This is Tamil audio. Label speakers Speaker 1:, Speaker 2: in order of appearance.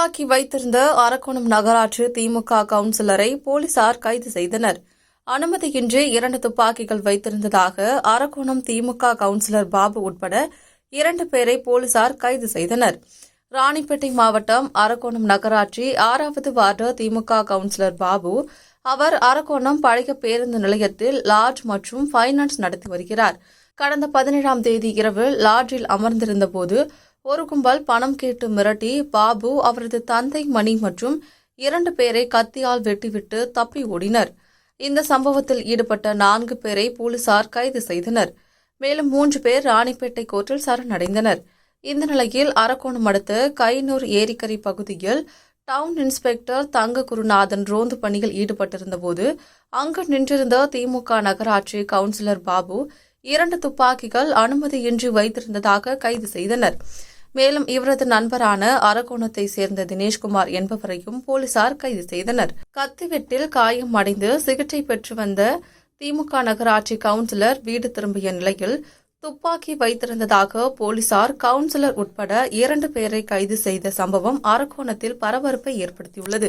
Speaker 1: துப்பாக்கி வைத்திருந்த அரக்கோணம் நகராட்சி திமுக கவுன்சிலரை போலீசார் கைது செய்தனர். அனுமதியின்றி இரண்டு துப்பாக்கிகள் வைத்திருந்ததாக அரக்கோணம் திமுக கவுன்சிலர் பாபு உட்பட இரண்டு பேரை போலீசார் கைது செய்தனர். ராணிப்பேட்டை மாவட்டம் அரக்கோணம் நகராட்சி ஆறாவது வார்டு திமுக கவுன்சிலர் பாபு அவர் அரக்கோணம் பழைய பேருந்து நிலையத்தில் லாட்ஜ் மற்றும் ஃபைனான்ஸ் நடத்தி வருகிறார். கடந்த பதினேழாம் தேதி இரவு லாட்ஜில் அமர்ந்திருந்தபோது ஒரு கும்பல் பணம் கேட்டு மிரட்டி பாபு அவரது தந்தை மணி மற்றும் இரண்டு பேரை கத்தியால் வெட்டிவிட்டு தப்பி ஓடினர். இந்த சம்பவத்தில் ஈடுபட்ட நான்கு பேரை போலீசார் கைது செய்தனர். மேலும் மூன்று பேர் ராணிப்பேட்டை கோர்ட்டில் சரணடைந்தனர். இந்த நிலையில் அரக்கோணம் அடுத்த கைனூர் ஏரிக்கரை பகுதியில் டவுன் இன்ஸ்பெக்டர் தங்க குருநாதன் ரோந்து பணியில் ஈடுபட்டிருந்தபோது அங்கு நின்றிருந்த திமுக நகராட்சி கவுன்சிலர் பாபு இரண்டு துப்பாக்கிகள் அனுமதியின்றி வைத்திருந்ததாக கைது செய்தனர். மேலும் இவரது நண்பரான அரக்கோணத்தை சேர்ந்த தினேஷ்குமார் என்பவரையும் போலீசார் கைது செய்தனர். கத்திவெட்டில் காயம் அடைந்து சிகிச்சை பெற்று வந்த திமுக நகராட்சி கவுன்சிலர் வீடு திரும்பிய நிலையில் துப்பாக்கி வைத்திருந்ததாக போலீசார் கவுன்சிலர் உட்பட இரண்டு பேரை கைது செய்த சம்பவம் அரக்கோணத்தில் பரபரப்பை ஏற்படுத்தியுள்ளது.